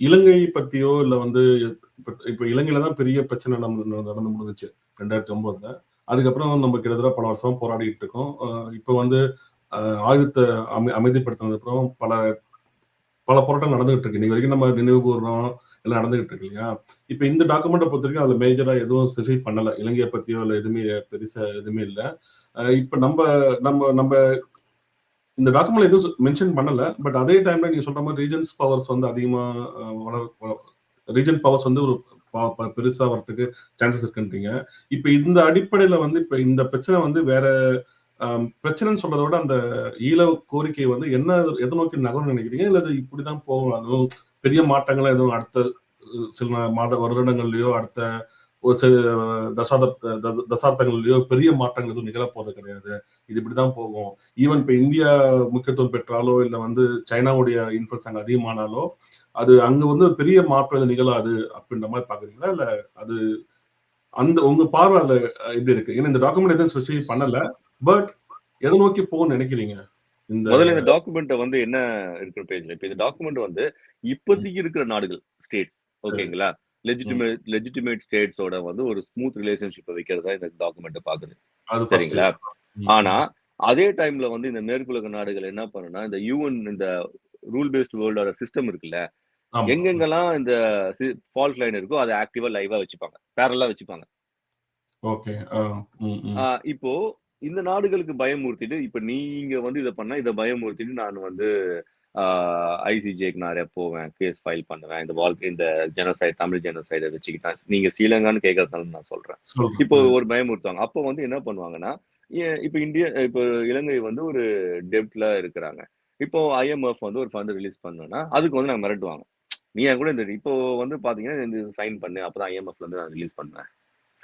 இலங்கை பத்தியோ இல்ல வந்து இப்ப இப்ப இலங்கையில தான் பெரிய பிரச்சனை நம்ம நடந்து முடிஞ்சிச்சு ரெண்டாயிரத்தி ஒன்பதுல. அதுக்கப்புறம் நம்ம கிட்டத்தட்ட பல வருஷமா போராடிட்டு இருக்கோம். இப்போ இப்ப வந்து ஆயுதத்தை அமை அமைதிப்படுத்தினதுக்கு அப்புறம் பல பல போராட்டம் நடந்துகிட்டு இருக்கு. இன்னைக்கு வரைக்கும் நம்ம நினைவு கூறுறோம் எல்லாம் நடந்துகிட்டு இருக்கு இல்லையா? இப்ப இந்த டாக்குமெண்ட்டை பொறுத்த வரைக்கும் அதுல மேஜரா எதுவும் ஸ்பெசிஃபிக் பண்ணல. இலங்கையை பத்தியோ இல்ல எதுவுமே பெருசா எதுவுமே இல்லை. இப்போ இப்ப நம்ம நம்ம நம்ம இந்த டாக்குமெண்ட் எதுவும் மென்ஷன் பண்ணல பட் அதே டைம்ல நீங்க சொல்ற மாதிரி ரீஜன்ஸ் பவர்ஸ் வந்து அதிகமா அஹ், வளர ரீஜன் பவர்ஸ் வந்து ஒரு ப- ப- பெருசா வரதுக்கு சான்சஸ் இருக்குன்றீங்க. இப்ப இந்த அடிப்படையில வந்து இப்ப இந்த பிரச்சனை வந்து வேற பிரச்சனைன்னு சொல்றதை விட அந்த ஈழ கோரிக்கை வந்து என்ன எதை நோக்கி நகரும் நினைக்கிறீங்க? இல்ல இப்படிதான் போகும்? அதுவும் பெரிய மாற்றங்கள் எதுவும் அடுத்த சில மாத வருடங்கள்லயோ அடுத்த ஒரு சில தசாப்த த- தசாப்தங்கள்லயோ பெரிய மாற்றங்கள் எதுவும் நிகழ போறது கிடையாது. இது இப்படிதான் போகும். ஈவன் இப்ப இந்தியா முக்கியத்துவம் பெற்றாலோ இல்ல வந்து சைனாவுடைய இன்ஃபுளுன்ஸ் அங்க அதிகமானாலோ அது அங்க வந்து பெரிய மாற்றம் நிகழாது அப்படின்ற மாதிரி பாக்குறீங்களா இல்ல அது அந்த உங்க பார்வை அதுல எப்படி இருக்கு? ஏன்னா இந்த டாக்குமெண்ட் எதுவும் ஸ்பெசிஃபை பண்ணல. பட் எதை நோக்கி போகணும்னு நினைக்கிறீங்க? இந்த முதல்ல இந்த டாக்குமெண்ட் வந்து என்ன இருக்கிற பேஜ்ல இப்ப இந்த டாக்குமெண்ட் வந்து இப்போதைக்கு இருக்கிற நாடுகள் ஸ்டேட்ஸ் ஓகேங்களா லெஜிட்டிமேட் லெஜிட்டிமேட் ஸ்டேட்ஸோட வந்து ஒரு ஸ்மூத் ரிலேஷன்ஷிப்பை வைக்கிறதா இந்த டாக்குமெண்ட் பாக்குது. சரிங்களா. ஆனா அதே டைம்ல வந்து இந்த மேற்குலக நாடுகள் என்ன பண்ணுனா இந்த யூஎன் இந்த ரூல் பேஸ்ட் வேர்ல்டோட சிஸ்டம் இருக்குல்ல. எங்கெங்கெல்லாம் இந்த ஃபால்ட் லைன் இருக்கோ அதை ஆக்டிவா லைவா வச்சுப்பாங்க. பேரலா வச்சுப்பாங்க. ஓகே. இப்போ இந்த நாடுகளுக்கு பயமுறுத்திட்டு இப்ப நீங்க வந்து இதை பண்ணா இதை பயமுறுத்திட்டு நான் வந்து ஐசிஜேக்கு நான் rep போவேன் கேஸ் ஃபைல் பண்ணுவேன். இந்த வாழ்க்கை இந்த ஜெனசைட் தமிழ் ஜெனசைடை வச்சுக்கிட்டேன் நீங்க ஸ்ரீலங்கான்னு கேட்கறதுனால நான் சொல்றேன். இப்போ ஒரு பயமுறுத்துவாங்க. அப்போ வந்து என்ன பண்ணுவாங்கன்னா இப்போ இந்தியா இப்போ இலங்கை வந்து ஒரு டெப்ட்ல இருக்கிறாங்க. இப்போ ஐஎம்எஃப் வந்து ஒரு ஃபண்ட் ரிலீஸ் பண்ணோம்னா அதுக்கு வந்து நாங்க மிரட்டுவாங்க. நீ என் கூட இந்த இப்போ வந்து பாத்தீங்கன்னா இந்த சைன் பண்ணு அப்பதான் ஐஎம்எஃப்ல இருந்து நான் ரிலீஸ் பண்ணுவேன்.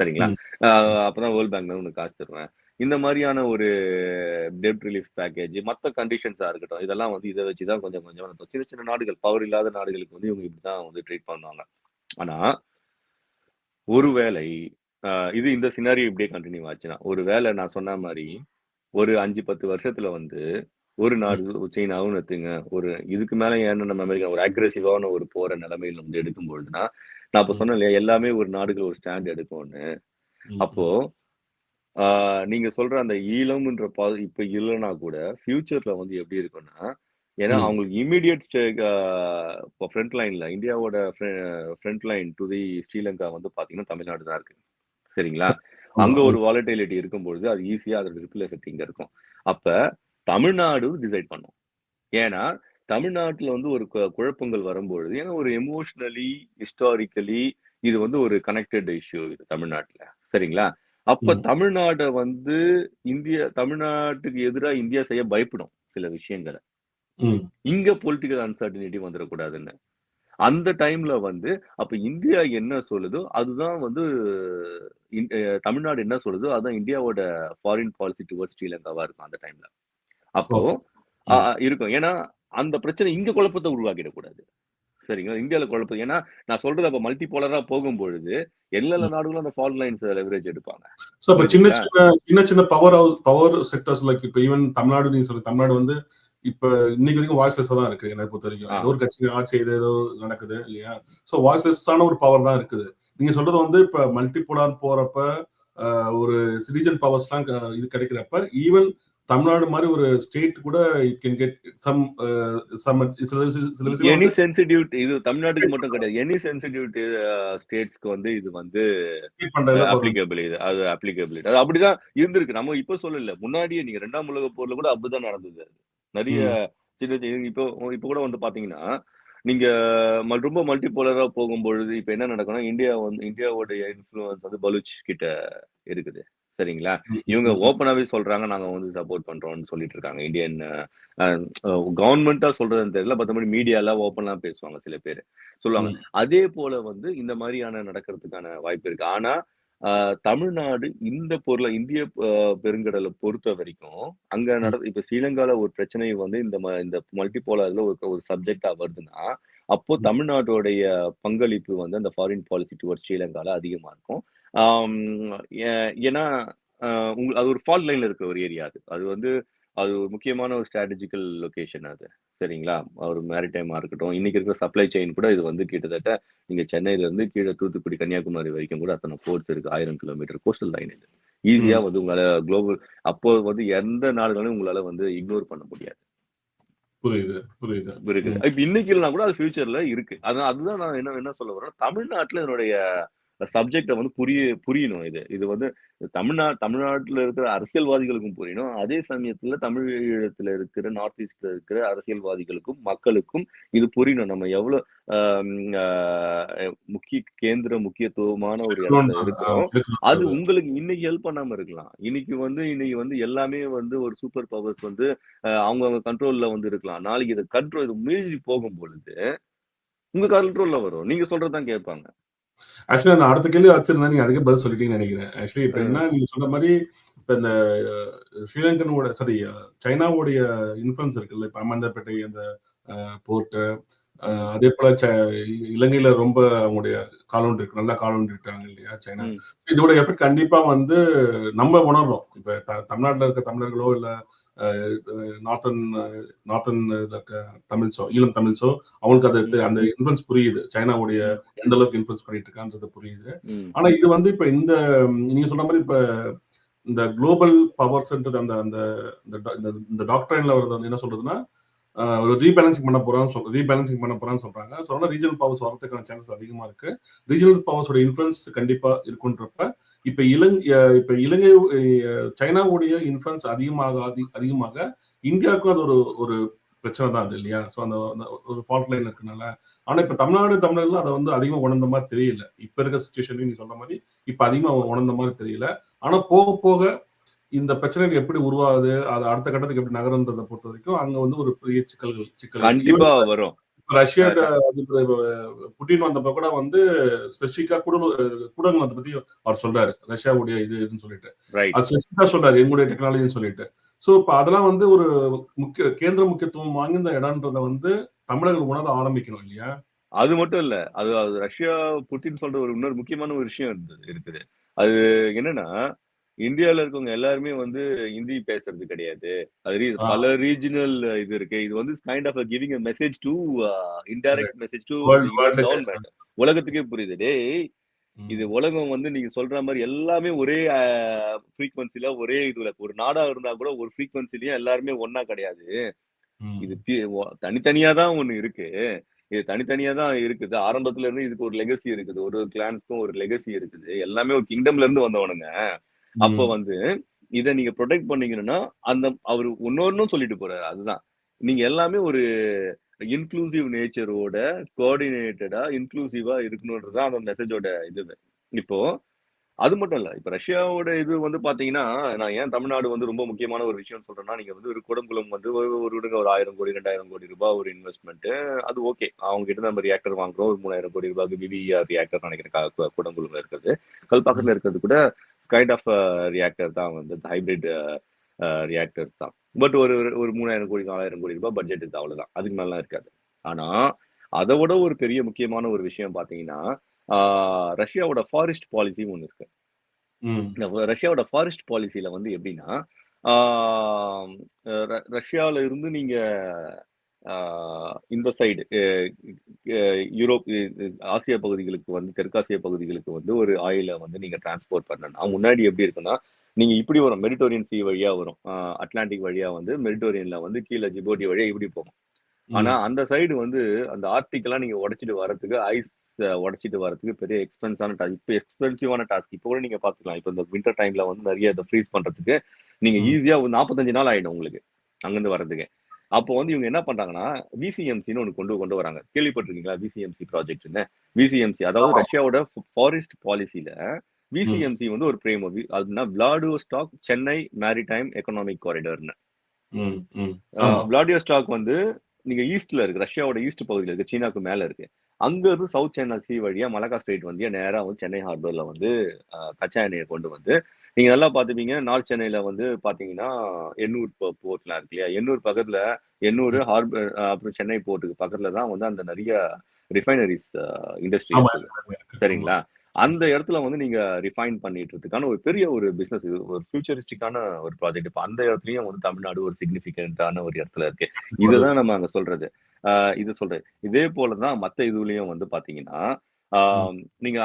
சரிங்களா? அப்பதான் வேர்ல்ட் பேங்க்ல உனக்கு காசு தருவேன். இந்த மாதிரியான ஒரு டெப்ட் ரிலீஃப் பேக்கேஜ் மற்ற கண்டிஷன்ஸா இருக்கட்டும் இதெல்லாம் வந்து இதை வச்சு தான் கொஞ்சம் கொஞ்சம் சின்ன சின்ன நாடுகள் பவர் இல்லாத நாடுகளுக்கு வந்து இவங்க இப்படிதான் வந்து ட்ரீட் பண்ணுவாங்க. ஆனா ஒருவேளை இது இந்த சினாரியோ இப்படியே கண்டினியூ ஆச்சுன்னா ஒருவேளை நான் சொன்ன மாதிரி ஒரு அஞ்சு பத்து வருஷத்துல வந்து ஒரு நாடு சீனாவும் எடுத்துங்க ஒரு இதுக்கு மேல ஏன்னா நம்ம அமெரிக்கா ஒரு அக்ரெசிவான ஒரு போற நிலைமையில வந்து எடுக்கும் பொழுதுனா நான் இப்ப சொன்னேன் இல்லையா எல்லாமே ஒரு நாடுகள் ஒரு ஸ்டாண்ட் எடுக்கும்னு. அப்போ நீங்க சொல்ற அந்த ஈழம்ன்ற பா இப்ப இல்லைன்னா கூட ஃபியூச்சர்ல வந்து எப்படி இருக்கும்னா ஏன்னா. அவங்களுக்கு இமீடியட் இப்போ ஃப்ரண்ட் லைன்ல இந்தியாவோட front line to the Sri Lanka வந்து பாத்தீங்கன்னா தமிழ்நாடு தான் இருக்கு. சரிங்களா? அங்க ஒரு வாலட்டிலிட்டி இருக்கும்பொழுது அது ஈஸியா அதோட ரிப்பிள் எஃபெக்ட் இங்க இருக்கும். அப்ப தமிழ்நாடு டிசைட் பண்ணும். ஏன்னா தமிழ்நாட்டுல வந்து ஒரு குழப்பங்கள் வரும்பொழுது ஏன்னா ஒரு எமோஷனலி ஹிஸ்டாரிக்கலி இது வந்து ஒரு கனெக்டட் இஷ்யூ இது தமிழ்நாட்டுல. சரிங்களா? அப்ப ம். தமிழ்நாட்டை வந்து இந்திய தமிழ்நாட்டுக்கு எதிராக இந்தியா செய்ய பயப்படும் சில விஷயங்களை. இங்க பொலிட்டிக்கல் அன்சர்டினிட்டி வந்துடக்கூடாதுன்னு அந்த டைம்ல வந்து அப்ப இந்தியா என்ன சொல்லுதோ அதுதான் வந்து தமிழ்நாடு என்ன சொல்லுதோ அதுதான் இந்தியாவோட ஃபாரின் பாலிசி டுவர்ட்ஸ் ஸ்ரீலங்காவா இருக்கும் அந்த டைம்ல அப்போ இருக்கும். ஏன்னா அந்த பிரச்சனை இங்க குழப்பத்தை உருவாக்கிடக்கூடாது. சரிங்களா இந்தியால குழப்பம் ஏன்னா நான் சொல்றது அப்ப மல்டி போலரா போகும்பொழுது எல்லா. நாடுகளும் அந்த ஃபால் லைன்ஸ் லெவரேஜ் எடுப்பாங்க So, அப்ப சின்ன? சின்ன சின்ன சின்ன power house power sectors like இப்ப ஈவன் தமிழ்நாடு நீங்க சொல்லி தமிழ்நாடு வந்து இப்ப இன்னைக்கு வரைக்கும் வாய்ஸ்லெஸ் தான் இருக்கு என்னை பொறுத்த வரைக்கும். ஏதோ ஒரு கட்சி ஆட்சி ஏதோ ஏதோ நடக்குது இல்லையா சோ வாய்ஸ்லெஸ்ஸான ஒரு பவர் தான் இருக்குது நீங்க சொல்றது வந்து இப்ப மல்டிபோலார் போறப்ப ஒரு ரீஜன் பவர்ஸ்லாம் இது கிடைக்கிறப்ப ஈவன் தமிழ்நாடு மாதிரி ஒரு ஸ்டேட் கூட கேன் கெட் சம் சம் சில சில எனி வந்து சென்சிட்டிவ் இது தமிழ்நாட்டுக்கு மட்டும் கிடையாது. எனி சென்சிட்டிவ் ஸ்டேட்ஸ்க்கு வந்து இது வந்து அப்ளிகபிள் இது அது அப்ளிகபிலிட்டி அது அப்படிதான் இருந்திருக்கு. நம்ம இப்ப சொல்லல. முன்னாடியே நீங்க ரெண்டாம் உலக போர்ல கூட அப்படிதான் நடந்தது. நிறைய சின்ன சின்ன இப்போ இப்போ கூட வந்து பாத்தீங்கன்னா நீங்க ரொம்ப மல்டி போலரா போகும்பொழுது இப்ப என்ன நடக்கும்னா இந்தியா வந்து இந்தியாவோட இன்ஃபுளுன்ஸ் வந்து பலூச் கிட்ட இருக்குது. சரிங்களா? இவங்க ஓப்பனாவே சொல்றாங்க நாங்க வந்து சப்போர்ட் பண்றோம்னு சொல்லிட்டு இருக்காங்க. இந்தியன் கவர்மெண்டா சொல்றதுன்னு தெரியல மற்றபடி மீடியால ஓப்பனா பேசுவாங்க சில பேர். சொல்லுவாங்க. அதே போல வந்து இந்த மாதிரியான நடக்கிறதுக்கான வாய்ப்பு இருக்கு. ஆனா தமிழ்நாடு இந்த பொருளை இந்திய பெருங்கடலை பொறுத்த வரைக்கும் அங்க நட இப்ப ஸ்ரீலங்கால ஒரு பிரச்சனை வந்து இந்த இந்த மல்டிபோலர்ல ஒரு ஒரு சப்ஜெக்டா வருதுன்னா அப்போ. தமிழ்நாட்டுடைய பங்களிப்பு வந்து அந்த ஃபாரின் பாலிசி டுவர்ட் ஸ்ரீலங்கால அதிகமா இருக்கும். ஏன்னா ஆஹ், உங்க- அது ஒரு ஃபால்ட் லைன்ல இருக்க ஒரு ஏரியா அது அது வந்து அது ஒரு முக்கியமான ஒரு ஸ்ட்ராட்டஜிக்கல் லொகேஷன் அது. சரிங்களா? ஒரு மேரிடைமா இருக்கட்டும். இன்னைக்கு இருக்கிற சப்ளை செயின் கூட இது வந்து கிட்டத்தட்ட நீங்க சென்னையில இருந்து கீழ தூத்துக்குடி, கன்னியாகுமரி வரைக்கும் கூட அத்தன போர்ட்ஸ் இருக்கு. 1000 கிலோமீட்டர் கோஸ்டல் லைன் இது. ஈஸியா. வந்து உங்களால குளோபல் அப்போ வந்து எந்த நாடுகளையும் உங்களால வந்து இக்னோர் பண்ண முடியாது. புரியுது, புரியுது. இருக்குது. ம். இப்ப இன்னைக்கு இல்லனா கூட அது ஃபியூச்சர்ல இருக்கு. அதான் அதுதான் நான் என்ன என்ன சொல்ல வரேன்னா, தமிழ்நாட்டுல இதனுடைய சப்ஜெக்ட்ட வந்து புரிய புரியணும் இது. இது வந்து தமிழ்நா தமிழ்நாட்டுல இருக்கிற அரசியல்வாதிகளுக்கும் புரியணும். அதே சமயத்துல தமிழீழத்துல இருக்கிற நார்த் ஈஸ்ட்ல இருக்கிற அரசியல்வாதிகளுக்கும், மக்களுக்கும் இது புரியணும். நம்ம எவ்வளோ முக்கிய கேந்திர முக்கியத்துவமான ஒரு இடத்துல. பேச்சு அது. உங்களுக்கு இன்னைக்கு ஹெல்ப் பண்ணாம இருக்கலாம். இன்னைக்கு வந்து இன்னைக்கு வந்து எல்லாமே வந்து ஒரு சூப்பர் பவர்ஸ் வந்து அவங்கவங்க கண்ட்ரோல்ல வந்து இருக்கலாம். நாளைக்கு இத கண்ட்ரோல் இது மீறி போகும்பொழுது, உங்க கண்ட்ரோல்ல வரும். நீங்க சொல்றது தான் கேட்பாங்க. ஆக்சுவலா நான் அடுத்த கேள்வி வச்சிருந்தேன். நீங்க அதுக்கே பதில் சொல்லிட்டீங்கன்னு நெனைக்கிறேன். ஆக்சுவலி இப்ப. என்ன நீங்க சொன்ன மாரி, இப்ப இந்த ஸ்ரீலங்கனோட சாரி சைனாவுடைய இன்ஃப்ளூயன்ஸ் இருக்குல்ல. இப்ப அமந்தப்பேட்டை அந்த போர்ட்டு, அ ம். அதேபோல ச இலங்கையில ரொம்ப அவங்களுடைய காலோன்றி இருக்கு. நல்லா காலோன்றிட்டாங்க இல்லையா சைனா. இதோட எஃபெக்ட் கண்டிப்பா வந்து நம்ம உணர்றோம். இப்ப தமிழ்நாட்டுல இருக்க தமிழர்களோ, இல்ல நார்த்தன் நார்த்தன் இருக்க தமிழ்ஸோ, ஈழம் தமிழ்ஸோ அவங்களுக்கு அது. அந்த இன்ஃப்ளூயன்ஸ் புரியுது. சைனாவுடைய. எந்த அளவுக்கு இன்ஃப்ளூயன்ஸ் பண்ணிட்டு இருக்கான்றது புரியுது. ஆனா இது வந்து இப்ப இந்த நீங்க சொன்ன மாரி இப்ப இந்த குளோபல் பவர்ஸ்ன்றது அந்த அந்த இந்த டா இந்த இந்த டாக்ட்ரைன்ல வரது வந்து என்ன சொல்றதுன்னா, ஒரு ரீபேலன்சிங் பண்ண போறான்னு சொல் ரீபேலன்சிங் பண்ண போறான்னு சொல்றாங்க. ஸோ அதனால ரீஜனல் பவர்ஸ் வரதுக்கான சான்சஸ் அதிகமா இருக்கு. ரீஜனல் பவர்ஸோட இன்ஃபுளுன்ஸ் கண்டிப்பா இருக்குன்றப்ப, இப்ப இலங் இப்போ இப்ப இலங்கை சைனாவுடைய இன்ஃபுளுன்ஸ் அதிகமாக அதிகமாக இந்தியாவுக்கும் அது ஒரு ஒரு பிரச்சனை தான் அது இல்லையா? ஸோ அந்த ஒரு ஃபால்ட் லைன் இருக்கனால. ஆனா இப்ப தமிழ்நாடு தமிழர்கள் அதை வந்து அதிகமா உணர்ந்த மாதிரி தெரியல. இப்ப இருக்க சுச்சுவேஷன்லையும் நீ சொன்ன மாதிரி இப்ப அதிகமா உணர்ந்த மாதிரி தெரியல. ஆனா போக போக இந்த பிரச்சனைகள் எப்படி உருவாகுது, அது அடுத்த கட்டத்துக்கு எப்படி நகரும்ன்றத பொறுத்தவரைக்கும், அங்க வந்து ஒரு பெரிய சிக்கல்கள் சிக்கல். கண்டிப்பா வரும். க அதிபர் புட்டின் வந்தப்ப கூட வந்து ஸ்பெசிஃபிக்கா குடல் கூடங்குளத்த பத்தி அவர் சொல்றாரு. ரஷ்யாவுடைய இது இதுன்னு சொல்லிட்டு. அது ஸ்பெசிஃபிக்கா சொல்றாரு. எங்களுடைய டெக்னாலஜின்னு சொல்லிட்டு. ஸோ இப்ப அதெல்லாம் வந்து ஒரு முக்கிய கேந்திர முக்கியத்துவம் வாய்ந்த இடம்ன்றத வந்து தமிழர்கள் உணர ஆரம்பிக்கணும் இல்லையா? அது மட்டும் இல்ல. அது அது ரஷ்யா புட்டின் சொல்ற ஒரு இன்னொரு முக்கியமான ஒரு விஷயம் இருந்தது இருக்குது. அது என்னன்னா, இந்தியால இருக்கவங்க எல்லாருமே வந்து ஹிந்தி பேசுறது கிடையாது. அது. பல ரீஜினல் இது இருக்கு. இது வந்து kind of giving message to indirect message to. உலகத்துக்கே புரியுது. டேய் இது. உலகம் வந்து நீங்க சொல்ற மாரி எல்லாமே ஒரே ஃப்ரீக்வென்சில ஒரே இதுல ஒரு நாடா இருந்தா கூட ஒரு ஃப்ரீக்வென்சிலயும் எல்லாருமே ஒண்ணா கிடையாது. இது தனித்தனியா தான் ஒண்ணு இருக்கு. இது தனித்தனியா தான் இருக்குது. ஆரம்பத்துல இருந்து இதுக்கு ஒரு லெகசி இருக்குது. ஒரு ஒரு கிளான்ஸ்க்கும் ஒரு லெகசி இருக்குது. எல்லாமே ஒரு கிங்டம்ல இருந்து வந்தவனுங்க. அப்ப. வந்து இத நீங்க புரொடெக்ட் பண்ணீங்கன்னா, அந்த அவரு இன்னொன்னும் சொல்லிட்டு போறாரு. அதுதான். நீங்க எல்லாமே ஒரு இன்க்ளூசிவ் நேச்சரோட கோஆர்டினேட்டடா, இன்க்ளூசிவா இருக்கணும்ன்றது தான் அந்த மெசேஜோட இதுவே. இப்போ அது மட்டும் இல்ல. இப்ப ரஷ்யாவோட இது வந்து பார்த்தீங்கன்னா, நான் ஏன் தமிழ்நாடு வந்து ரொம்ப முக்கியமான ஒரு விஷயம்னு சொல்றேன்னா, நீங்க வந்து ஒரு கூடங்குளம் வந்து ஒரு ஒரு விடுங்க ஒரு 1000 கோடி, 2000 கோடி ரூபாய் ஒரு இன்வெஸ்ட்மென்ட். அது ஓகே. அவங்க கிட்ட நம்ம ரியாக்டர் வாங்குறோம். ஒரு 3000 கோடி ரூபாய்க்கு விவிஆர் ரியாக்டர் நினைக்கிறேன் க கு கூடங்குளம்ல இருக்கிறது. கல்பாக்கத்துல இருக்கிறது கூட கைண்ட் ஆஃப் ரியாக்டர் தான் வந்து ஹைபிரிட் அ ரியாக்டர்ஸ் தான். பட் ஒரு ஒரு 3000 கோடி, 4000 கோடி ரூபாய் பட்ஜெட் இது அவ்வளவுதான். அதுக்கு மேலலாம் இருக்காது. ஆனா, அத விட ஒரு பெரிய முக்கியமான ஒரு விஷயம் பார்த்தீங்கன்னா, ரஷ்யாவோட ஃபாரஸ்ட் பாலிசின்னு ஒண்ணு இருக்கு. இந்த ரஷ்யாவோட ஃபாரஸ்ட் பாலிசில வந்து எப்படின்னா, ஆ ர ரஷ்யால இருந்து நீங்க இந்த சைடு யூரோப் ஆசியா பகுதிகளுக்கு வந்து தெற்காசிய பகுதிகளுக்கு வந்து ஒரு ஆயில வந்து நீங்க டிரான்ஸ்போர்ட் பண்ணணும்னா, முன்னாடி எப்படி இருக்குன்னா, நீங்க இப்படி வரும். மெடிட்டரேனியன் சி வழியா வரும். அட்லாண்டிக் வழியா வந்து மெடிட்டரேனியன்ல வந்து கீழ ஜிபூட்டி வழியா இப்படி போகும். ஆனா. அந்த சைடு வந்து அந்த ஆர்க்டிக்லாம் நீங்க உடைச்சிட்டு வரதுக்கு ஐஸ் உடைச்சிட்டு வரதுக்கு பெரிய எக்ஸ்பென்ஸான டாஸ்க். இப்ப எக்ஸ்பென்சிவான டாஸ்க். இப்ப கூட நீங்க பார்த்துக்கலாம். இப்ப இந்த வின்டர் டைம்ல வந்து நெறைய இத ஃப்ரீஸ் பண்றதுக்கு நீங்க. ஈஸியா ஒரு 45 நாள் ஆயிடும் உங்களுக்கு. அங்கருந்து வரதுக்கே. அப்போ வந்து இவங்க என்ன பண்றாங்கன்னா, விசிஎம்சின்னு ஒண்ணு கொண்டு கொண்டு வராங்க. கேள்விப்பட்டிருக்கீங்களா? விசிஎம்சி ப்ராஜெக்ட்ன்னு. விசிஎம்சி அதாவது. ரஷ்யாவோட ஃப் ஃபாரஸ்ட் பாலிசில ம். விசிஎம்சி வந்து ஒரு பிரேம் அதுன்னா விளாடிவோஸ்டாக் சென்னை மேரிடைம் எக்கனாமிக் ஆமா. விளாடிவோஸ்டாக் வந்து நீங்க ஈஸ்ட்ல இருக்கு. ரஷ்யாவோட ஈஸ்ட் பகுதியில இருக்கு. சீனாக்கு மேல இருக்கு. அங்க இருந்து சவுத் சைனா சீ வழியா மலக்கா ஸ்ட்ரெய்ட் வழியா நேரா வந்து சென்னை ஹார்பர்ல வந்து கச்சா எண்ணெய கொண்டு வந்து நீங்க நல்லா பார்த்துப்பீங்க. நார்த் சென்னையில வந்து பார்த்தீங்கன்னா, எண்ணூர் போர்ட்லாம் இருக்கு இல்லையா? எண்ணூர் பக்கத்துல எண்ணூர். ஹார்பர் அப்புறம் சென்னை போர்ட்டுக்கு பக்கத்துல தான் வந்து அந்த நெறைய ரிஃபைனரீஸ் இண்டஸ்ட்ரி. சரிங்களா? அந்த இடத்துல வந்து நீங்க ரிஃபைன் பண்ணிட்டுறதுக்கான ஒரு பெரிய ஒரு பிசினஸ் இது. ஒரு ஃபியூச்சரிஸ்டிக்கான ஒரு ப்ராஜெக்ட் இப்போ அந்த இடத்துலயும் வந்து தமிழ்நாடு ஒரு சிக்னிஃபிகண்டான ஒரு இடத்துல இருக்கு. இதுதான் நம்ம அங்க சொல்றது. இது சொல்றது. இதே போலதான் மத்த இதுலயும் வந்து பாத்தீங்கன்னா நீங்க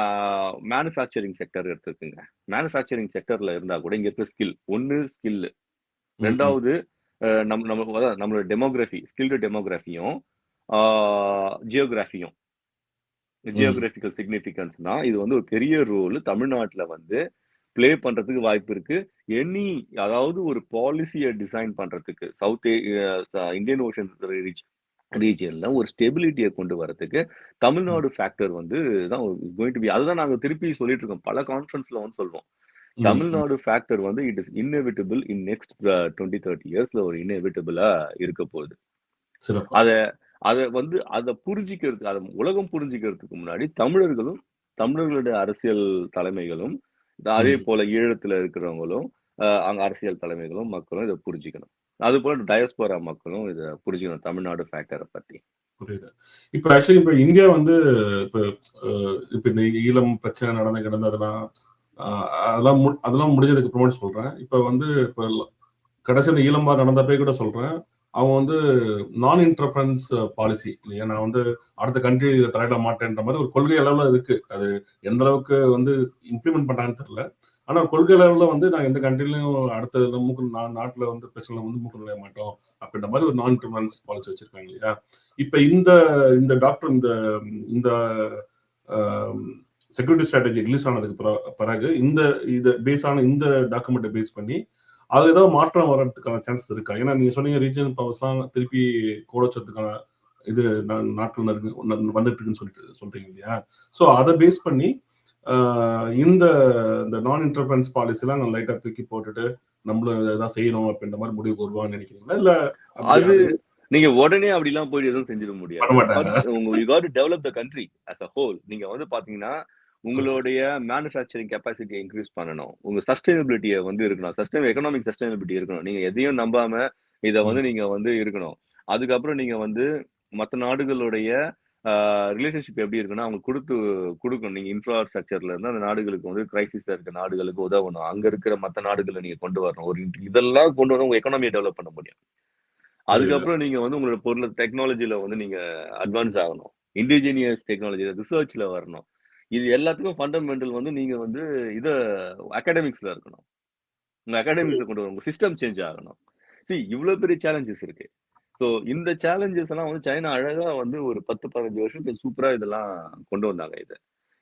மேனுஃபேக்சரிங் செக்டர் எடுத்துக்கோங்க மேனுஃபேக்சரிங் செக்டர்ல இருந்தா கூட இங்க இருக்க ஸ்கில் ஒன்னு ஸ்கில் ரெண்டாவது நம்ம நம்ம நம்மளோட டெமோகிராஃபி ஸ்கில்டு டெமோகிராஃபியும் ஜியோகிராஃபியும் ஜியோகிராபிக்கல் சிக்னிஃபிகன்ஸ் தான் இது வந்து ஒரு பெரிய ரோல் தமிழ்நாட்டுல வந்து ப்ளே பண்றதுக்கு வாய்ப்பு இருக்கு. எனி அதாவது ஒரு பாலிசியை டிசைன் பண்றதுக்கு சவுத் இந்தியன் ஓஷன் ரீஜியன்ல ஒரு ஸ்டெபிலிட்டியை கொண்டு வரதுக்கு தமிழ்நாடு ஃபேக்டர் வந்து தான் கோயிங் டு பி அதுதான் நாங்க திருப்பி சொல்லிட்டு இருக்கோம். பல கான்ஃபரன்ஸ்ல வந்து சொல்லுவோம் தமிழ்நாடு ஃபேக்டர் வந்து it is inevitable in next twenty thirty இயர்ஸ்ல ஒரு இன்னெவிட்டபிளா இருக்க போகுது. அத அத வந்து அதை புரிஞ்சிக்கிறதுக்கு அதை உலகம் புரிஞ்சிக்கிறதுக்கு முன்னாடி தமிழர்களும் தமிழர்களுடைய அரசியல் தலைமைகளும் இந்த அதே. போல ஈழத்துல இருக்கிறவங்களும் அங்க அரசியல் தலைமைகளும் மக்களும் இதை புரிஞ்சுக்கணும். அது போல டயஸ்போரா மக்களும் இதை புரிஞ்சுக்கணும் தமிழ்நாடு ஃபேக்டரை பத்தி. புரியுது. இப்ப ஆக்சுவலி இப்ப இந்தியா வந்து இப்ப இப்ப இந்த ஈழம் பிரச்சனை நடந்து கிடந்து அதெல்லாம் அதெல்லாம் அதெல்லாம் முடிஞ்சதுக்கு அப்புறமா சொல்றேன். இப்ப வந்து இப்ப கடைசி அந்த ஈழம்பா நடந்தப்பே கூட சொல்றேன். அவங்க வந்து நான் இன்டர்ஃபரன்ஸ் பாலிசி இல்லையா? நான் வந்து அடுத்த கண்ட்ரி தலையிட மாட்டேன்ற மாதிரி ஒரு கொள்கை அளவில் இருக்கு. அது எந்த அளவுக்கு வந்து இம்ப்ளிமெண்ட் பண்ணுறாங்கன்னு தெரியல. ஆனால் ஒரு கொள்கை அளவில் வந்து நான் எந்த கண்ட்ரிலையும் அடுத்த மூக்கு நான் நாட்டில் வந்து பிரச்சனை வந்து மூக்கு நுழைய மாட்டோம். அப்படின்ற மாதிரி ஒரு நான் இன்டர்ஃபரன்ஸ் பாலிசி வச்சிருக்காங்க இல்லையா? இப்போ இந்த இந்த டாக்டர் இந்த இந்த செக்யூரிட்டி ஸ்ட்ராட்டஜி ரிலீஸ் ஆனதுக்கு பிறகு இந்த இதை பேஸ் ஆன இந்த டாக்குமெண்ட்டை பேஸ் பண்ணி அதுல ஏதாவது மாற்றம் வர்றதுக்கான சான்சஸ் இருக்கா? ஏன்னா நீங்க சொன்னீங்க ரீஜனல் பவர்ஸ்லாம் திருப்பி கோட வச்சதுக்கான இது நாட்கள் ந- வந்துட்டு இருக்குன்னு சொல்லிட்டு சொல்றீங்க இல்லையா? ஸோ அதை பேஸ் பண்ணி இந்த இந்த நான் இன்டர்ஃபரன்ஸ் பாலிசிலாம் நான் லைட்டா தூக்கி போட்டுட்டு நம்மளும் இதான் செய்யணும் அப்படின்ற மாதிரி முடிவுக்கு வருவான்னு நினைக்கிறீங்களா? இல்ல அது நீங்க உடனே அப்படிலாம் போய் எதுவும் செஞ்சிட முடியாது. உங்க you got develop the country as a whole நீங்க வந்து பாத்தீங்கன்னா உங்களுடைய மேனுஃபேக்சரிங் கெப்பாசிட்டியை இன்க்ரீஸ் பண்ணணும். உங்க சஸ்டைனபிலிட்டியை வந்து இருக்கணும். சஸ்டைன் எக்கனாமிக் சஸ்டைனபிலிட்டி இருக்கணும். நீங்க எதையும் நம்பாம இதை வந்து நீங்க வந்து இருக்கணும். அதுக்கப்புறம் நீங்க வந்து மற்ற நாடுகளுடைய ரிலேஷன்ஷிப் எப்படி இருக்குன்னா அவங்க கொடுத்து கொடுக்கணும். நீங்க இன்ஃப்ராஸ்ட்ரக்சர்ல இருந்து அந்த நாடுகளுக்கு வந்து கிரைசிஸ்ல இருக்க நாடுகளுக்கு உதவணும். அங்க இருக்கிற மற்ற நாடுகளை நீங்க கொண்டு வரணும். ஒரு இதெல்லாம் கொண்டு வர உங்க எக்கனாமியை டெவலப் பண்ண முடியும். அதுக்கப்புறம் நீங்க வந்து உங்களோட பொருள் டெக்னாலஜில வந்து நீங்க அட்வான்ஸ் ஆகணும். இண்டிஜினியஸ் டெக்னாலஜி ரிசர்ச்ல வரணும். இது எல்லாத்துக்கும் ஃபண்டமெண்டல் வந்து நீங்க வந்து இத அகாடமிக்ஸ்ல இருக்கணும். உங்க அகாடமிக்ஸ்ல கொண்டு வரணும் உங்க சிஸ்டம் சேஞ்ச் ஆகணும். See இவ்வளவு பெரிய சேலஞ்சஸ் இருக்கு. ஸோ இந்த சேலஞ்சஸ் எல்லாம் வந்து சைனா அழகா வந்து ஒரு பத்து பதினஞ்சு வருஷத்துக்கு சூப்பரா இதெல்லாம் கொண்டு வந்தாங்க இதை.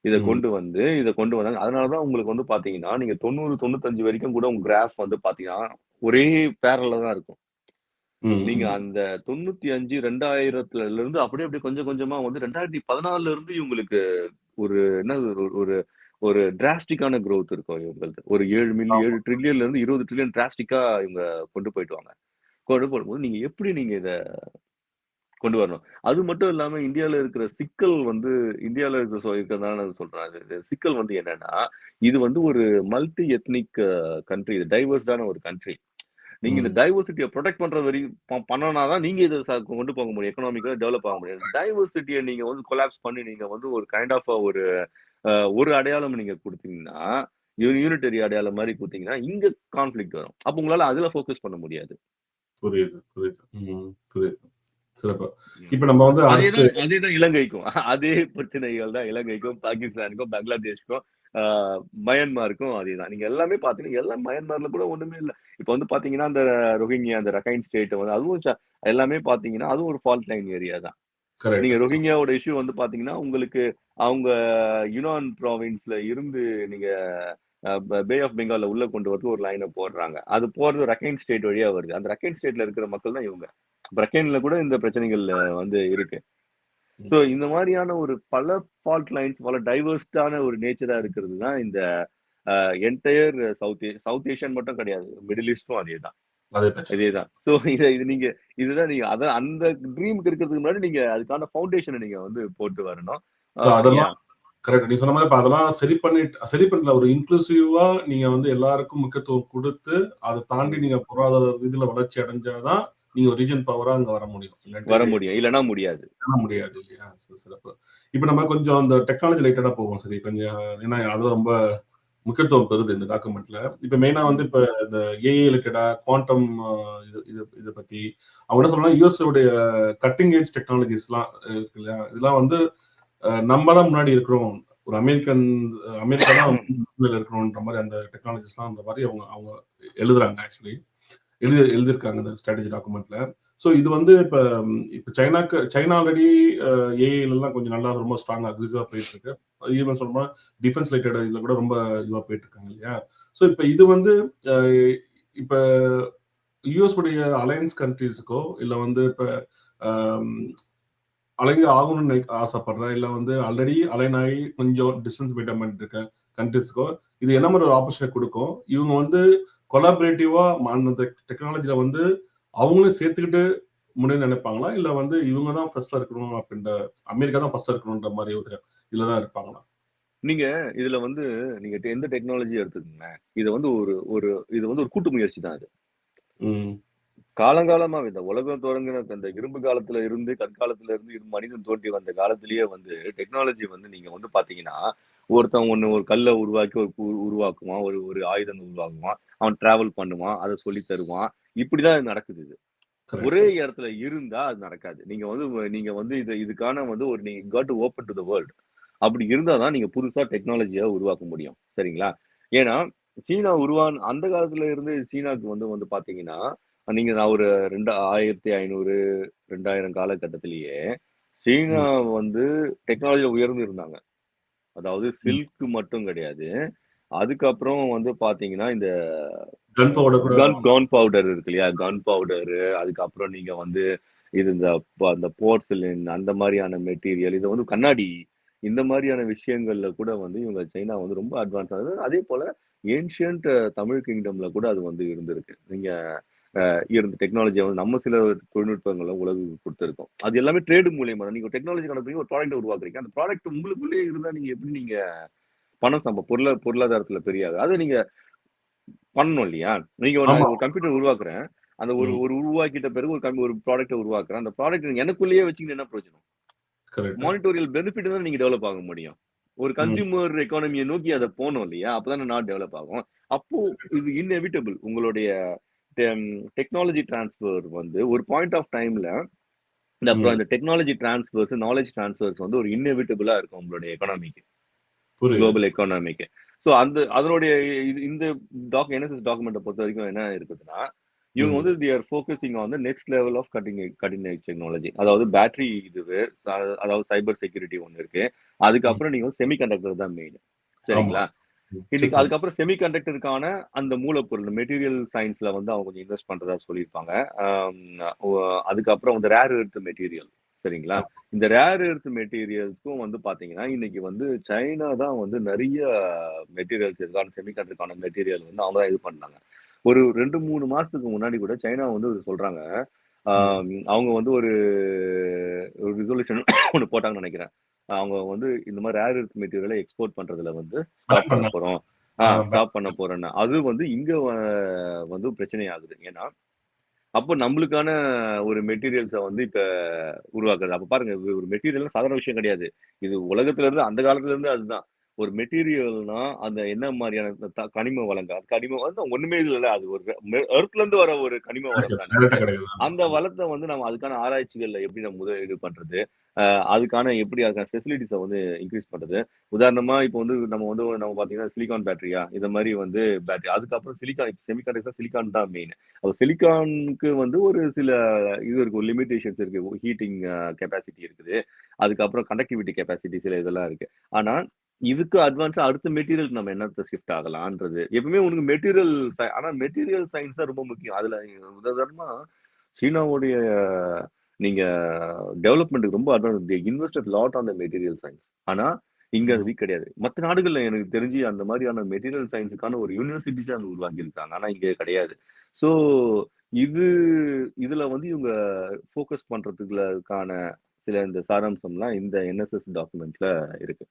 இதை. கொண்டு வந்து இதை கொண்டு வந்தாங்க. அதனாலதான் உங்களுக்கு வந்து பாத்தீங்கன்னா நீங்க தொண்ணூறு தொண்ணூத்தஞ்சு வரைக்கும் கூட உங்க கிராஃப் வந்து பாத்தீங்கன்னா ஒரே பேரல தான் இருக்கும். நீங்க. அந்த தொண்ணூத்தி அஞ்சு ரெண்டாயிரத்துல இருந்து அப்படியே அப்படியே கொஞ்சம் கொஞ்சமா வந்து ரெண்டாயிரத்தி பதினாலுல இருந்து இவங்களுக்கு ஒரு என்ன ஒரு ஒரு டிராஸ்டிக்கான growth இருக்கும் இவங்களுக்கு ஒரு ஏழு மில்லியன் ஏழு ட்ரில்லியன்ல இருந்து இருபது ட்ரில்லியன் டிராஸ்டிக்கா இவங்க கொண்டு போயிட்டுவாங்க. கொண்டு போகும்போது நீங்க எப்படி நீங்க இத கொண்டு வரணும்? அது மட்டும் இல்லாம இந்தியால இருக்கிற சிக்கல் வந்து இந்தியால இருக்கிற நான் சொல்றேன். அது சிக்கல் வந்து என்னன்னா இது வந்து ஒரு மல்டி எத்னிக் கண்ட்ரி இது டைவர்ஸ்டான ஒரு கண்ட்ரி நீங்க இந்த. டைவர்சிட்டியை ப்ரொடெக்ட் பண்ற வரைக்கும் பண்ணனாதான் நீங்க இதை கொண்டு போக முடியும். எக்கனாமிக்கா டெவலப் ஆக முடியும் டைவர்சிட்டியை நீங்க வந்து கொலாப்ஸ் பண்ணி நீங்க வந்து ஒரு கைண்ட் ஆஃப் ஒரு ஒரு அடையாளம் நீங்க கொடுத்தீங்கன்னா யூனிட்டரி அடையாளம் மாதிரி கொடுத்தீங்கன்னா இங்க கான்ஃபிளிக் வரும். அப்ப உங்களால அதுல ஃபோக்கஸ் பண்ண முடியாது. புரியுது புரியுது. சிறப்பு. இப்ப நம்ம வந்து அதேதான் இலங்கைக்கும். அதே பிரச்சனைகள் தான் இலங்கைக்கும் பாகிஸ்தானுக்கும் பங்களாதேஷ்க்கும். மயன்மாருக்கும் அதேதான். நீங்க எல்லாமே பாத்தீங்கன்னா எல்லாம் மயன்மார்ல கூட ஒண்ணுமே இல்ல. இப்ப வந்து பாத்தீங்கன்னா அந்த ரோஹிங்கியா அந்த ரகைன் ஸ்டேட் வந்து அதுவும் எல்லாமே பாத்தீங்கன்னா அதுவும் ஒரு ஃபால்ட் லைன் ஏரியா தான். நீங்க ரோஹிங்கியாவோட இஷ்யூ வந்து பாத்தீங்கன்னா உங்களுக்கு அவங்க யுனான் ப்ராவின்ஸ்ல இருந்து நீங்க பே ஆஃப் பெங்கால்ல உள்ள கொண்டு வரது ஒரு லைனை போடுறாங்க. அது போறது ரக்கைன் ஸ்டேட் வழியா வருது. அந்த ரக்கைன் ஸ்டேட்ல இருக்கிற மக்கள் தான் இவங்க. ரக்கைன்ல கூட இந்த பிரச்சனைகள் வந்து இருக்கு. ஸோ இந்த மாதிரியான ஒரு பல ஃபால்ட் லைன்ஸ் பல டைவர்ஸ்டான ஒரு நேச்சரா இருக்கிறது தான் இந்த என்டையர் சவுத் சவுத் ஏஷியன் மட்டும் கிடையாது. மிடில் ஈஸ்டும் அதே தான் அதே பிரச்சனை. இதே தான் ஸோ இதை இது நீங்க இதுதான் நீங்க அத அந்த ட்ரீமுக்கு இருக்கிறதுக்கு முன்னாடி நீங்க அதுக்கான ஃபவுண்டேஷனை நீங்க வந்து போட்டு வரணும். அதெல்லாம். கரெக்ட் நீ சொன்ன மாதிரி அதெல்லாம் சரி பண்ணிட்டு சரி பண்ணல. ஒரு இன்க்ளூசிவா நீங்க வந்து எல்லாருக்கும் முக்கியத்துவம் கொடுத்து அதை தாண்டி நீங்க பொருளாதார ரீதியில வளர்ச்சி அடைஞ்சாதான் நீங்க ஒரு ரீஜன் பவரா அங்க வர முடியும். வர முடியும். இல்லைன்னா முடியாது. முடியாது இல்லையா? சிறப்பு. இப்ப நம்ம கொஞ்சம் அந்த டெக்னாலஜி ரிலேட்டடா போவோம். சரி கொஞ்சம் ஏன்னா அது ரொம்ப முக்கியத்துவம் பெறுது இந்த டாக்குமெண்ட்ல இப்ப மெயினா வந்து இப்ப இந்த ஏஐ ரிலேட்டடா குவாண்டம் இது இது இதை பத்தி அவங்க என்ன சொல்லலாம் யூஎஸ் உடைய கட்டிங் ஏஜ் டெக்னாலஜிஸ் எல்லாம் இருக்கு இல்லையா? இதெல்லாம் வந்து நம்ம தான் முன்னாடி இருக்கிறோம். ஒரு அமெரிக்கன் அமெரிக்கா தான் இருக்கணும்ன்ற மாதிரி அந்த டெக்னாலஜிஸ்லாம் அந்த மாதிரி அவங்க அவங்க எழுதுறாங்க ஆக்சுவலி எழுதி எழுதியிருக்காங்க இந்த ஸ்ட்ராட்டஜி டாக்குமெண்ட்ல ஸோ இது வந்து இப்போ இப்போ சைனாக்கு சைனா ஆல்ரெடி ஏஐலாம் கொஞ்சம் நல்லா ரொம்ப ஸ்ட்ராங் அக்ரிசிவாக போயிட்டு இருக்கு ஈவன் சொல்லணும்னா டிஃபென்ஸ் ரிலேட்டட் இதில் கூட ரொம்ப இதுவாக போயிட்டு இருக்காங்க இல்லையா? ஸோ இப்போ இது வந்து இப்போ யூஎஸ் உடைய அலையன்ஸ் கண்ட்ரீஸுக்கோ இல்லை வந்து இப்போ அலைய ஆகணும்னு ஆசைப்படுறேன் இல்லை வந்து ஆல்ரெடி அலைன் ஆகி கொஞ்சம் டிஸ்டன்ஸ் மெயின்டைன் பண்ணிட்டு இருக்க கண்ட்ரீஸ்க்கோ இது என்ன மாதிரி ஒரு ஆப்பர்ச்சுனிட்டி கொடுக்கும்? இவங்க வந்து கொலாபரேட்டிவா அந்த டெக்னாலஜில வந்து அவங்களும் சேர்த்துக்கிட்டு முன்னே நினைப்பாங்களா? இல்ல வந்து இவங்க தான் ஃபர்ஸ்ட்ல இருக்கணும் அப்படின்ற அமெரிக்கா தான் ஃபர்ஸ்ட்ல இருக்கணும்ன்ற மாதிரி ஒரு இதுல தான் இருப்பாங்களா? நீங்க இதுல வந்து நீங்க எந்த டெக்னாலஜி எடுத்துக்கோங்க இது வந்து ஒரு ஒரு இது வந்து ஒரு கூட்டு முயற்சி தான் ம். காலங்காலமா இந்த உலகம் தொடங்கின இந்த இரும்பு காலத்துல இருந்து கற்காலத்துல இருந்து இது மனிதன் தோன்றி வந்த காலத்திலேயே வந்து டெக்னாலஜி வந்து நீங்க வந்து பாத்தீங்கன்னா ஒருத்தன் ஒண்ணு ஒரு கல்லை உருவாக்கி ஒரு உரு- உருவாக்குவான் ஒரு ஒரு ஆயுதம் உருவாக்குவான் அவன் டிராவல் பண்ணுவான் அதை சொல்லி தருவான். இப்படிதான் இது நடக்குது இது. ஒரே இடத்துல இருந்தா அது நடக்காது. நீங்க வந்து நீங்க வந்து இது இதுக்கான வந்து ஒரு நீங்க got to open to the world அப்படி இருந்தா தான் நீங்க புதுசா டெக்னாலஜியை உருவாக்க முடியும். சரிங்களா? ஏன்னா சீனா உருவான அந்த காலத்துல இருந்து சீனாக்கு வந்து வந்து பாத்தீங்கன்னா நீங்க நான் ஒரு ரெண்டு ஆயிரத்தி ஐநூறு ரெண்டாயிரம் காலகட்டத்திலேயே சீனா வந்து டெக்னாலஜில உயர்ந்து இருந்தாங்க. அதாவது சில்க் மட்டும் கிடையாது. அதுக்கப்புறம் வந்து பாத்தீங்கன்னா இந்த கன் பவுடர் இருக்கு இல்லையா? கன் பவுடரு அதுக்கப்புறம் நீங்க வந்து இது இந்த அந்த போர்சிலின் அந்த மாதிரியான மெட்டீரியல் இது வந்து கண்ணாடி இந்த மாதிரியான விஷயங்கள்ல கூட வந்து இவங்க சைனா வந்து ரொம்ப அட்வான்ஸ் ஆகுது அதே போல ஏன்ஷியன்ட் தமிழ் கிங்டம்ல கூட அது வந்து இருந்திருக்கு. நீங்க இருந்த டெக்னாலஜியை வந்து நம்ம சில தொழில்நுட்பங்களை உலகுக்கு கொடுத்துருக்கோம். அது எல்லாமே ட்ரேடு மூலியமா நீங்க டெக்னாலஜி கணக்கு ஒரு ப்ராடக்ட் உருவாக்குறீங்க. அந்த ப்ராடக்ட் உங்களுக்குள்ளேயே இருந்தா நீங்க எப்படி நீங்க பணம் சம்ப பொருள பொருளாதாரத்துல பெரிய ஆகுது அதை நீங்க பண்ணணும் இல்லையா? நீங்க ஒரு. நான் கம்ப்யூட்டர் உருவாக்குறேன். அந்த ஒரு. ஒரு உருவாக்கிட்ட பிறகு ஒரு ஒரு ப்ராடக்ட்டை உருவாக்குறேன். அந்த ப்ராடக்ட் எனக்குள்ளேயே வச்சுக்கிட்டு என்ன பிரயோஜனம்? கரெக்ட் மானிட்டோரியல் பெனிஃபிட் தான் நீங்க டெவலப் ஆக முடியும். ஒரு கன்சியூமர் எக்கானமியை நோக்கி அதை போகணும் இல்லையா? அப்பதான் நாட் டெவலப் ஆகும். அப்போ இது இன்எவிட்டபிள் உங்களுடைய டெக்னாலஜி டிரான்ஸ்ஃபர் வந்து ஒரு பாயிண்ட் ஆஃப் டைம்ல இந்த அப்புறம். இந்த டெக்னாலஜி டிரான்ஸ்ஃபர்ஸ் நாலேஜ் டிரான்ஸ்ஃபர்ஸ் வந்து ஒரு இன்னெவிட்டபிளா இருக்கும் உங்களுடைய எக்கானமிக்கு குளோபல் எக்கானமிக்கு ஸோ அந்த அதனுடைய இந்த டாக் என்எஸ்எஸ் டாக்குமெண்ட்டை பொறுத்த வரைக்கும் என்ன இருக்குதுன்னா இவங்க. வந்து they are focusing on next level of cutting cutting technology அதாவது பேட்டரி இதுவு அதாவது சைபர் செக்யூரிட்டி ஒன்று இருக்கு. அதுக்கப்புறம் நீங்க வந்து செமிகண்டக்டர் தான் மெயின் சரிங்களா? இன்னைக்கு அதுக்கப்புறம் செமிகண்டக்டருக்கான அந்த மூலப்பொருள் மெட்டீரியல் சயின்ஸ்ல வந்து அவங்க கொஞ்சம் இன்வெஸ்ட் பண்றதா சொல்லியிருப்பாங்க. அதுக்கப்புறம் இந்த ரேர் எர்த் மெட்டீரியல் சரிங்களா? இந்த ரேர் எர்த் மெட்டீரியல்ஸ்க்கும் வந்து பாத்தீங்கன்னா இன்னைக்கு வந்து சைனா தான் வந்து நிறைய மெட்டீரியல்ஸ் இருக்கான செமிகண்டக்டருக்கான மெட்டீரியல் வந்து அவங்க தான் இது பண்ணாங்க. ஒரு ரெண்டு மூணு மாசத்துக்கு முன்னாடி கூட சைனா வந்து சொல்றாங்க. அவங்க வந்து ஒரு ஒரு ரிசொல்யூஷன் ஒன்று போட்டாங்கன்னு நினைக்கிறேன். அவங்க வந்து இந்த மாதிரி ரேர் எர்த் மெட்டீரியலை எக்ஸ்போர்ட் பண்றதுல வந்து ஸ்டாப் பண்ண போறோம். ஸ்டாப் பண்ண போறேன்னு. அது வந்து இங்க வந்து பிரச்சனை ஆகுது ஏன்னா அப்போ நம்மளுக்கான ஒரு மெட்டீரியல்ஸை வந்து இப்ப உருவாக்குறது. அப்ப பாருங்க இது ஒரு மெட்டீரியல் சாதாரண விஷயம் கிடையாது. இது உலகத்துல இருந்து அந்த காலத்துல இருந்து அதுதான். ஒரு மெட்டீரியல்னா அந்த என்ன மாதிரியான கனிம வளங்க அது கனிம வந்து ஒண்ணுமே இல்ல. அது ஒரு எர்த்ல இருந்து வர ஒரு கனிம வளம் அந்த வளத்தை வந்து நம்ம அதுக்கான ஆராய்ச்சிகள்ல எப்படி நம்ம முதலீடு பண்றது? அதுக்கான எப்படி அதுக்கான ஃபெசிலிட்டிஸை வந்து இன்க்ரீஸ் பண்ணுறது உதாரணமாக இப்போ வந்து நம்ம வந்து நம்ம பார்த்தீங்கன்னா சிலிகான் பேட்டரியா இந்த மாதிரி வந்து பேட்டரி அதுக்கப்புறம் சிலிகான் செமிகண்டக்டர் சிலிகான் தான் மெயின் அப்போ சிலிகானுக்கு வந்து ஒரு சில இது இருக்கு லிமிட்டேஷன்ஸ் லிமிடேஷன்ஸ் இருக்கு ஹீட்டிங் கெப்பாசிட்டி இருக்குது. அதுக்கப்புறம் கண்டக்டிவிட்டி கெப்பாசிட்டி சில இதெல்லாம் இருக்கு. ஆனால் இதுக்கு அட்வான்ஸா அடுத்த மெட்டீரியல் நம்ம என்னத்த ஷிஃப்ட் ஆகலான்றது எப்பவுமே உனக்கு மெட்டீரியல் ஆனா மெட்டீரியல் சயின்ஸ் தான் ரொம்ப முக்கியம். அதுல உதாரணமா சீனாவுடைய நீங்க டெவலப்மெண்ட்டுக்கு ரொம்ப advance invested lot on the material science ஆனா இங்க அது வீக் கிடையாது. மற்ற நாடுகள்ல எனக்கு தெரிஞ்சு அந்த மாதிரியான மெட்டீரியல் சயின்ஸுக்கான ஒரு யூனிவர்சிட்டிஸ் அங்க உருவாக்கி இருக்காங்க ஆனா இங்க கிடையாது. ஸோ இது இதுல வந்து இவங்க ஃபோக்கஸ் பண்றதுக்குள்ளக்கான சில இந்த சாராம்சம்லாம் இந்த என்எஸ்எஸ் டாக்குமெண்ட்ல இருக்கு.